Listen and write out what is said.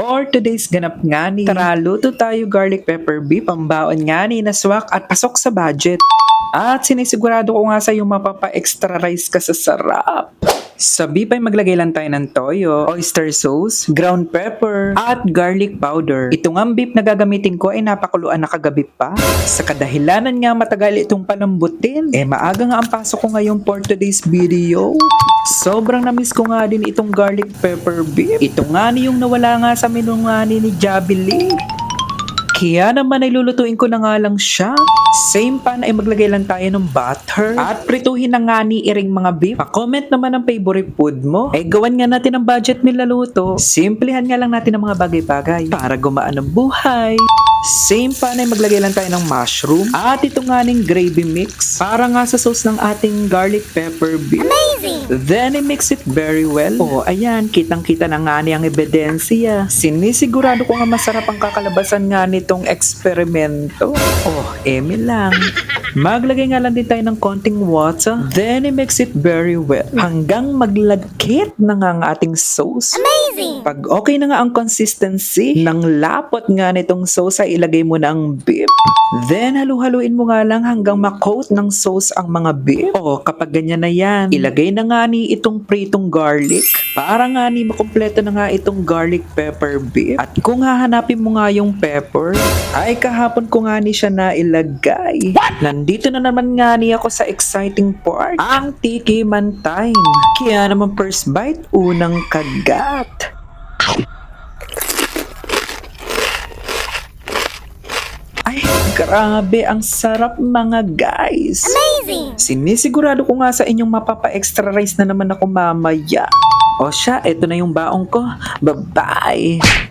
For today's ganap nga ni, tara luto tayo garlic pepper beef, pambaon nga ni na swak at pasok sa budget. At sinisigurado ko nga sa yung mapapa-extra rice ka sa sarap. Sa beef ay maglagay lang tayo ng toyo, oyster sauce, ground pepper, at garlic powder. Itong ang beef na gagamitin ko ay napakuluan na kagabi pa. Sa kadahilanan nga matagal itong palambutin, eh maaga nga ang pasok ko ngayon for today's video. Sobrang namiss ko nga din itong garlic pepper beef. Ito nga yung nawala nga sa menu nga ni ni. Kaya naman ay lulutuin ko na nga lang siya. Same pan ay maglagay lang tayo ng butter. At prituhin na nga ni iring mga beef. Pa-comment naman ang favorite food mo. Eh gawan nga natin ang budget nila luto. Simplihan nga lang natin ang mga bagay-bagay para gumaan ang buhay. Same pan ay maglagay lang tayo ng mushroom. At ito nga ning gravy mix. Para nga sa sauce ng ating garlic pepper beef. Then, i-mix it very well. Oh, ayan, kitang-kita na nga ni ang ebidensya. Sinisigurado ko nga masarap ang kakalabasan nga nitong eksperimento. Oh, eme lang. Maglagay nga lang din tayo ng konting water. Then, i-mix it very well. Hanggang maglagkit na nga ang ating sauce. Pag okay na nga ang consistency ng lapot nga nitong sauce ay ilagay mo na ang beef. Then halu-haluin mo nga lang hanggang makoat ng sauce ang mga beef. O kapag ganyan na yan, ilagay na nga ni itong pritong garlic. Para nga ni makumpleto na nga itong garlic pepper beef. At kung hahanapin mo nga yung pepper, ay kahapon ko nga ni siya na ilagay. Nandito na naman nga ni ako sa exciting part, ang tikiman time. Kaya naman first bite, unang kagat. Ay, grabe, ang sarap mga guys. Amazing! Sinisigurado ko nga sa inyong mapapa-extra rice na naman ako mamaya. O siya, eto na yung baong ko. Bye-bye!